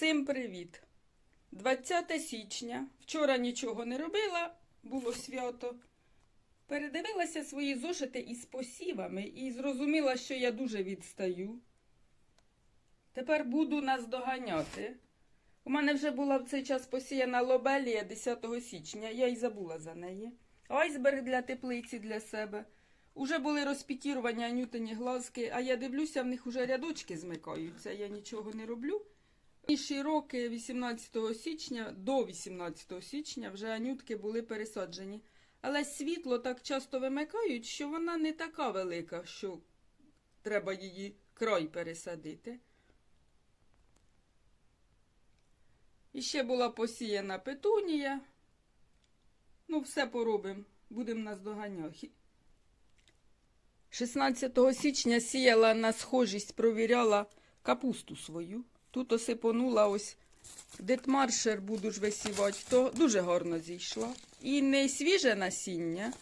Всім привіт! 20 січня. Вчора нічого не робила, було свято. Передивилася свої зошити із посівами і зрозуміла, що я дуже відстаю. Тепер буду наздоганяти. У мене вже була в цей час посіяна лобелія 10 січня, я й забула за неї. Айсберг для теплиці для себе. Уже були розпітірування анютині глазки, а я дивлюся, в них уже рядочки змикаються, я нічого не роблю. Інші роки 18 січня до 18 січня вже анютки були пересаджені. Але світло так часто вимикають, що вона не така велика, що треба її край пересадити. І ще була посіяна петунія. Ну, все поробимо, будемо наздоганяти. 16 січня сіяла на схожість, провіряла капусту свою. Тут осипонула ось детмаршер буду ж висівати, то дуже гарно зійшла. І не свіже насіння,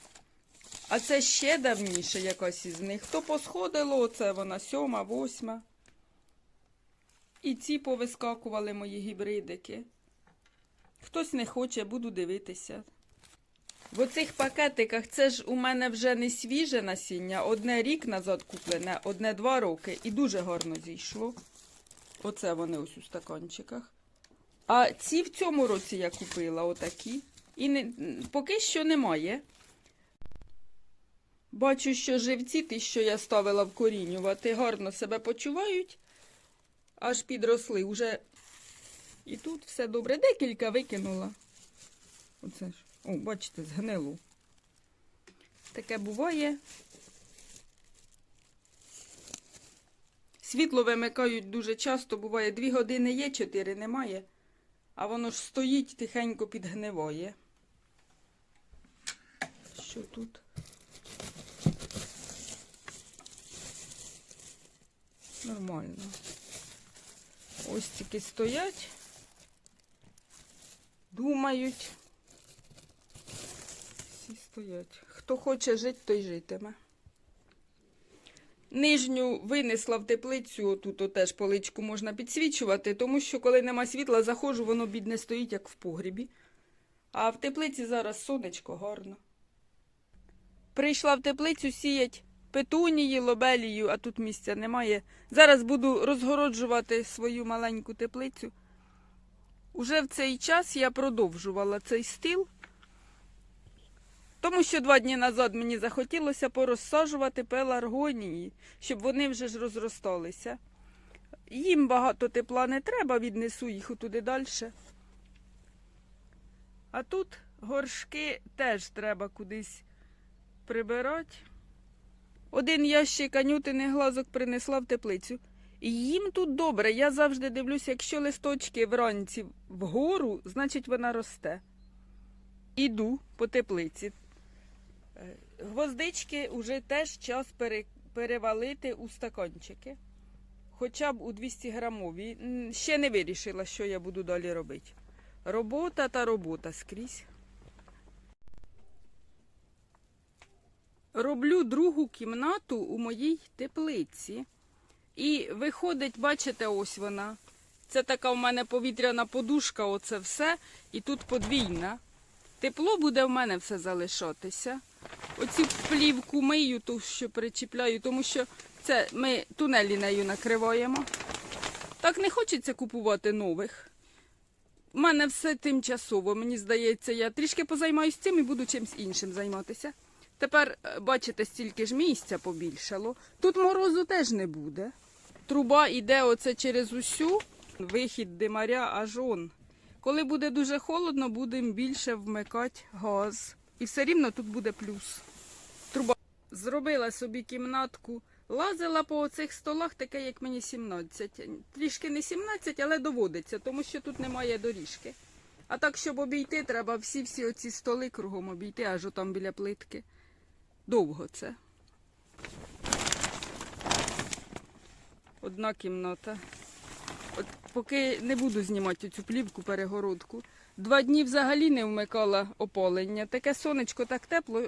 а це ще давніше якась із них. То посходило, оце вона сьома, восьма. І ці повискакували мої гібридики. Хтось не хоче, буду дивитися. В оцих пакетиках це ж у мене вже не свіже насіння, одне рік назад куплене, одне два роки, і дуже гарно зійшло. Оце вони ось у стаканчиках. А ці в цьому році я купила отакі. І не, поки що немає. Бачу, що живці, ті, що я ставила вкорінювати, гарно себе почувають, аж підросли. Уже і тут все добре. Декілька викинула. Оце ж. О, бачите, згнило. Таке буває. Світло вимикають дуже часто, буває, дві години є, чотири немає, а воно ж стоїть тихенько підгниває. Що тут? Нормально. Ось тільки стоять, думають. Всі стоять. Хто хоче жити, той житиме. Нижню винесла в теплицю, тут теж поличку можна підсвічувати, тому що коли нема світла, заходжу, воно бідне стоїть, як в погрібі. А в теплиці зараз сонечко гарно. Прийшла в теплицю сіять петунії, лобелію, а тут місця немає. Зараз буду розгороджувати свою маленьку теплицю. Уже в цей час я продовжувала цей стіл. Тому що два дні назад мені захотілося порозсаджувати пеларгонії, щоб вони вже ж розросталися. Їм багато тепла не треба, віднесу їх туди далі. А тут горшки теж треба кудись прибирати. Один ящик анютиних глазок принесла в теплицю. І їм тут добре. Я завжди дивлюся, якщо листочки вранці вгору, значить вона росте. Іду по теплиці. Гвоздички вже теж час перевалити у стаканчики. Хоча б у 200 грамові. Ще не вирішила, що я буду далі робити. Робота та робота скрізь. Роблю другу кімнату у моїй теплиці. І виходить, бачите, ось вона. Це така в мене повітряна подушка, оце все. І тут подвійна. Тепло буде в мене все залишатися. Оцю плівку мию, ту, що причіпляю, тому що це ми тунелі нею накриваємо. Так не хочеться купувати нових. У мене все тимчасово. Мені здається, я трішки позаймаюсь цим і буду чимось іншим займатися. Тепер, е, бачите, стільки ж місця побільшало. Тут морозу теж не буде. Труба йде оце через усю, вихід димаря аж он. Коли буде дуже холодно, будемо більше вмикати газ. І все рівно тут буде плюс. Труба. Зробила собі кімнатку, лазила по оцих столах, таке, як мені 17. Трішки не 17, але доводиться, тому що тут немає доріжки. А так, щоб обійти, треба всі-всі оці столи кругом обійти, аж там біля плитки. Довго це. Одна кімната. Поки не буду знімати цю плівку перегородку. Два дні взагалі не вмикала опалення. Таке сонечко так тепло,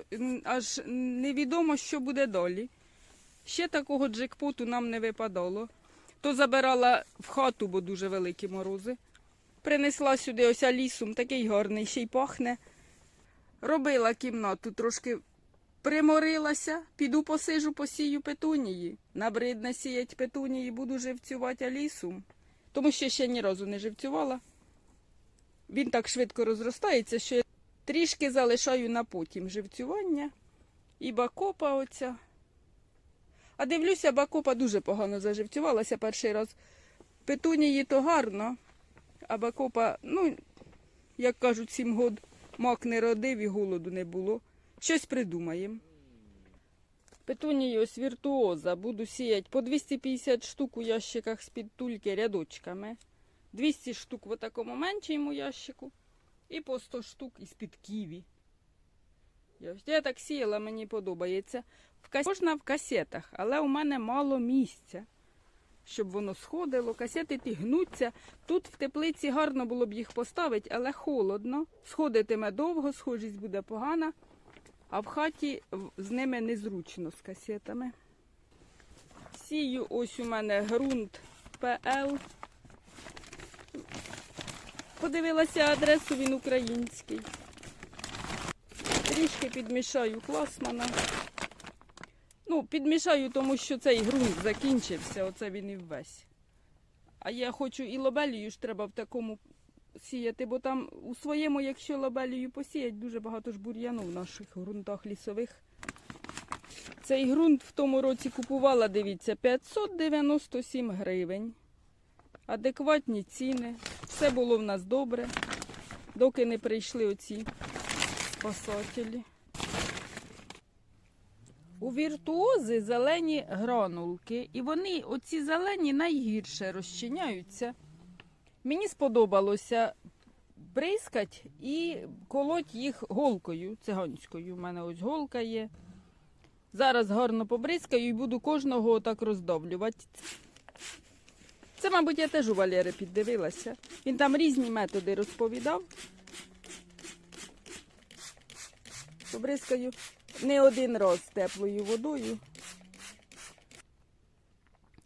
аж невідомо, що буде далі. Ще такого джекпоту нам не випадало. то забирала в хату, бо дуже великі морози. Принесла сюди ось лісом, такий гарний, ще й пахне. Робила кімнату, трошки приморилася, піду посижу, посію петунії. Набридне сіять петунії, буду живцювати алісум. Тому що ще ні разу не живцювала. Він так швидко розростається, що я трішки залишаю на потім живцювання. І бакопа оця. А дивлюся, бакопа дуже погано заживцювалася перший раз. Петунії то гарно, а бакопа, ну, як кажуть, сім год мак не родив і голоду не було. Щось придумаємо. Петунії ось віртуоза. Буду сіяти по 250 штук у ящиках з-під тульки рядочками. 200 штук в такому меншому ящику. І по 100 штук із-під ківі. Я так сіяла, мені подобається. В кас... Можна в касетах, але у мене мало місця, щоб воно сходило. Касети ті гнуться. Тут в теплиці гарно було б їх поставити, але холодно. Сходитиме довго, схожість буде погана. А в хаті з ними незручно з касетами. Сію ось у мене ґрунт ПЛ. Подивилася адресу, він український. Трішки підмішаю класмана. Ну, підмішаю, тому що цей ґрунт закінчився, оце він і весь. А я хочу і лобелію ж треба в такому сіяти, бо там у своєму, якщо лобелію посіять, дуже багато ж бур'яну в наших ґрунтах лісових. Цей ґрунт в тому році купувала, дивіться, 597 гривень. Адекватні ціни. Все було в нас добре, доки не прийшли оці спасателі. У віртуози зелені гранулки, і вони, оці зелені, найгірше розчиняються. Мені сподобалося бризкать і колоть їх голкою циганською. У мене ось голка є. Зараз гарно побризкаю і буду кожного отак роздавлювати. Це, мабуть, я теж у Валєри піддивилася. Він там різні методи розповідав. Побризкаю не один раз теплою водою.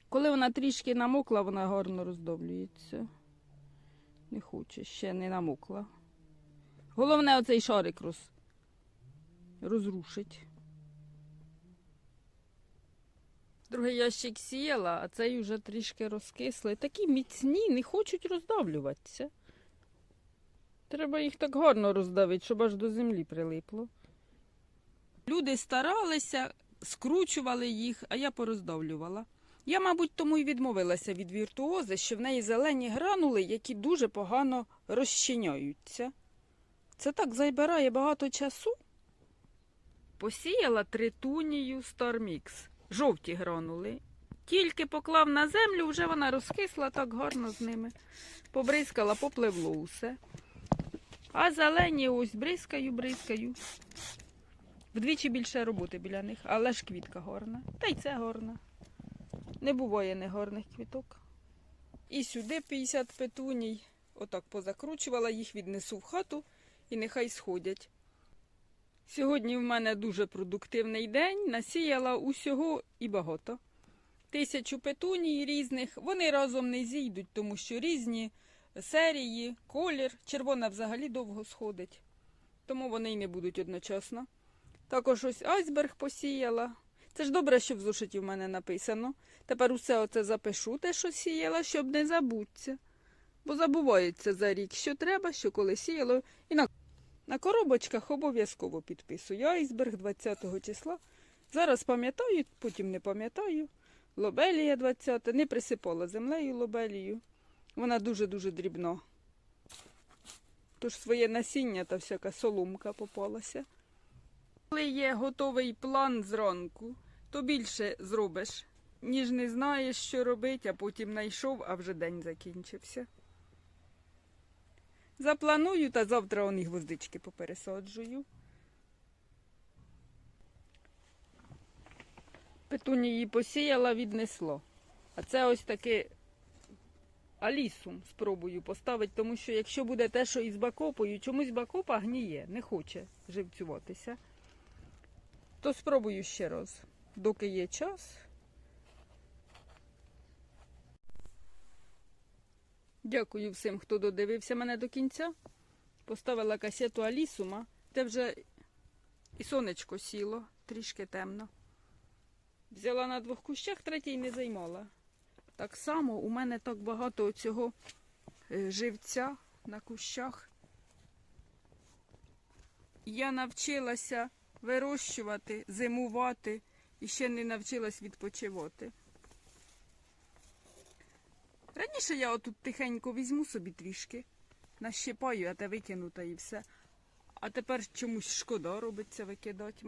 Коли вона трішки намокла, вона гарно роздоблюється. Не хоче, ще не намокла. Головне оцей шарик роз... розрушить. Другий ящик сіяла, а цей вже трішки розкисли. Такі міцні, не хочуть роздавлюватися. Треба їх так гарно роздавити, щоб аж до землі прилипло. Люди старалися, скручували їх, а я пороздавлювала. Я, мабуть, тому й відмовилася від віртуози, що в неї зелені гранули, які дуже погано розчиняються. Це так забирає багато часу. Посіяла тритунію Стармікс, жовті гранули. Тільки поклав на землю, вже вона розкисла так гарно з ними. Побризкала, попливло усе. А зелені ось бризкаю, бризкаю. Вдвічі більше роботи біля них, але ж квітка горна. Та й це горна. Не буває негорних квіток. І сюди 50 петуній. Отак позакручувала, їх віднесу в хату і нехай сходять. Сьогодні в мене дуже продуктивний день. Насіяла усього і багато. Тисячу петуній різних. Вони разом не зійдуть, тому що різні серії, колір. Червона взагалі довго сходить, тому вони й не будуть одночасно. Також ось айсберг посіяла. Це ж добре, що в зошиті в мене написано. Тепер усе оце запишу, те, що сіяла, щоб не забуться. Бо забувається за рік, що треба, що коли сіяло. І на, на коробочках обов'язково підписую. Айсберг 20-го числа. Зараз пам'ятаю, потім не пам'ятаю. Лобелія 20, не присипала землею лобелію. Вона дуже-дуже дрібна. Тож своє насіння та всяка соломка попалася. Коли є готовий план зранку, то більше зробиш, ніж не знаєш, що робити, а потім знайшов, а вже день закінчився. Запланую та завтра вони гвоздички попересаджую. Петунії посіяла, віднесло. А це ось таке алісум спробую поставити, тому що якщо буде те, що із бакопою, чомусь бакопа гніє, не хоче живцюватися. То спробую ще раз, доки є час. Дякую всім, хто додивився мене до кінця. Поставила касету Алісума. Те вже і сонечко сіло, трішки темно. Взяла на двох кущах, третій не займала. Так само у мене так багато цього живця на кущах. Я навчилася вирощувати, зимувати і ще не навчилась відпочивати. Раніше я отут тихенько візьму собі трішки, нащипаю, а те викину та і все. А тепер чомусь шкода робиться викидати.